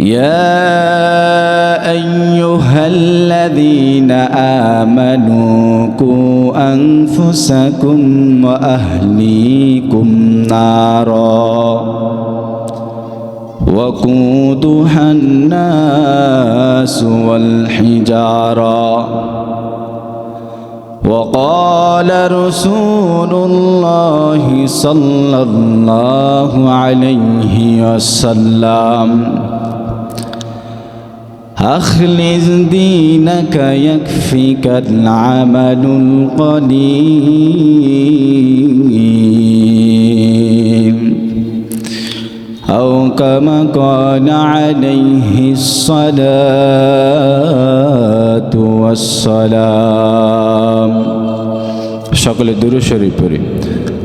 يا أيها الذين آمنوا قوا أنفسكم وأهليكم نارا وقودها الناس والحجارة. وقال رسول الله صلى الله عليه وسلم أخلص دينك يكفيك العمل القليل أو كما قال عليه الصلاة والسلام সকলে দুরু শরীফ পড়ি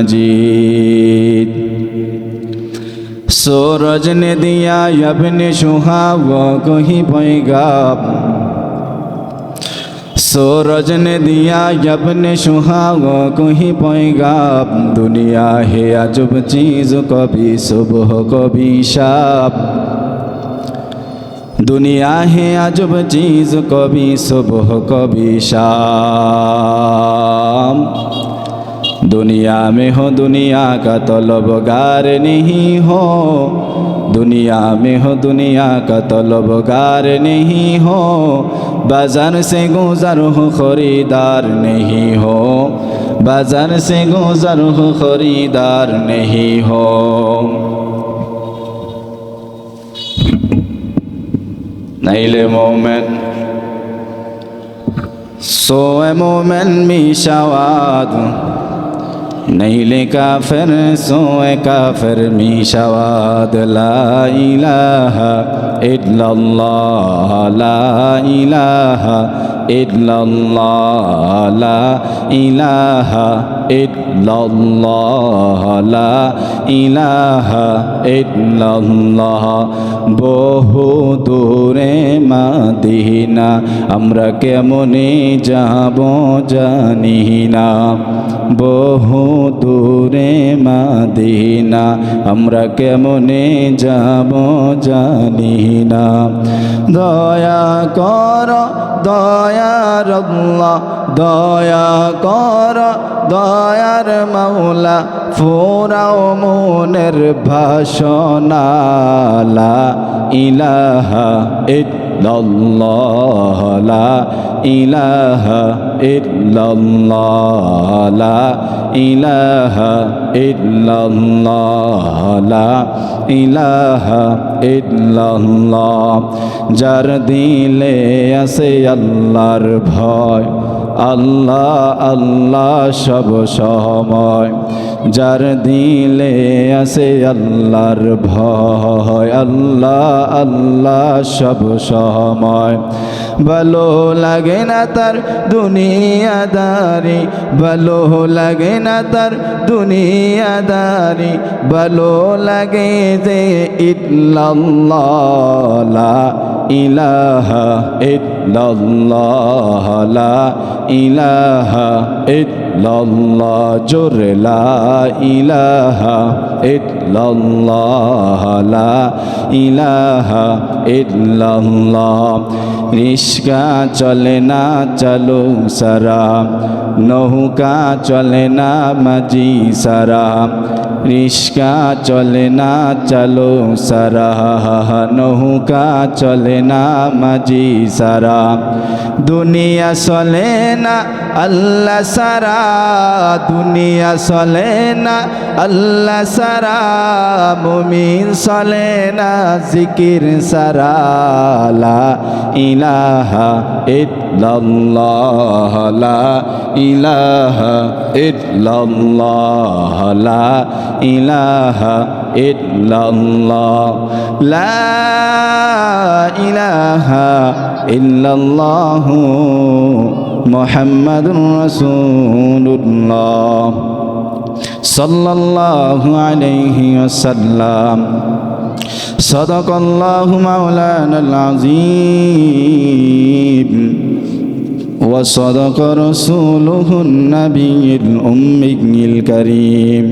مجید سورج نے دیا اپنے شہاو کو ہی پیغام سورج نے دیا اپنے شہاو کو ہی پیغام دنیا ہے عجب چیز کبھی صبح کبھی شاب দুনিয়া হে আজব চিজ কবি শুভ কবি শাম दुनिया में हो दुनिया का तलबगार नहीं हो दुनिया में हो दुनिया का तलबगार नहीं हो बाजार से गुजर हो खरीदार नहीं हो बाजार से गुजर हो खरीदार नहीं हो नैले मोमेंट सोए मोमेंट मिशावाद নাইলে কাফের সোয়ে কাফের মিশাওয়াদ লাইলাহা ইল্লাল্লাহ লা ইলাহা ইল্লাল্লাহ লা ইলাহা ইল্লাল্লাহ ইলাহা ইল্লাল্লাহ। বহু দূরে মাদিনা, আমরা কেমনে যাব জানি না। বহু দূরে মাদিনা, আমরা কেমনে যাব জানি না। দয়া কর, দয়া আল্লাহ দয়া কর, দয়ার মাওলা, ফোরাও মনের ভাষণালা, ইলাহা ইল্লাল্লাহ, লা ইলাহা ইল্লাল্লাহ, লা ইলাহা ইল্লাল্লাহ, লা ইলাহা যার দিলে আছে আল্লাহর ভয় আল্লাহ আল্লাহ সব সময়। যার দিলে আছে আল্লাহর ভয়। আল্লাহ আল্লাহ সব সময়। ভালো লাগে না তার দুনিয়াদারি। ভালো লাগে না তার দুনিয়াদারি। ভালো লাগে যে ইল্লাল্লাহ ইলাহা ইল্লাল্লাহ, লা ইলাহা ইল্লাল্লাহ, জোরে লা ইলাহা ইল্লাল্লাহ, লা ইলাহা ইল্লাল্লাহ। রিস্কা চলে না চালু সারা, নৌকা চলে না মাঝি সারা। রিস্কা চলে না, চালো সারা নৌকা চলে না, মাঝি সারা। দুনিয়া চলে না, আল্লাহ সারা। দুনিয়া চলে না, আল্লাহ সারা। মুমিন চলে না, জিকির সারা। ইলাহা ইল্লাল্লাহ, লা ইলাহা ইল্লাল্লাহ লা ইলাহা ইল্লাল্লাহ লা ইলাহা ইল্লাল্লাহ মুহাম্মাদুর রাসূলুল্লাহ সাল্লাল্লাহু আলাইহি ওয়াসাল্লাম صدق الله مولانا العظيم وصدق رسوله النبي الأمي الكريم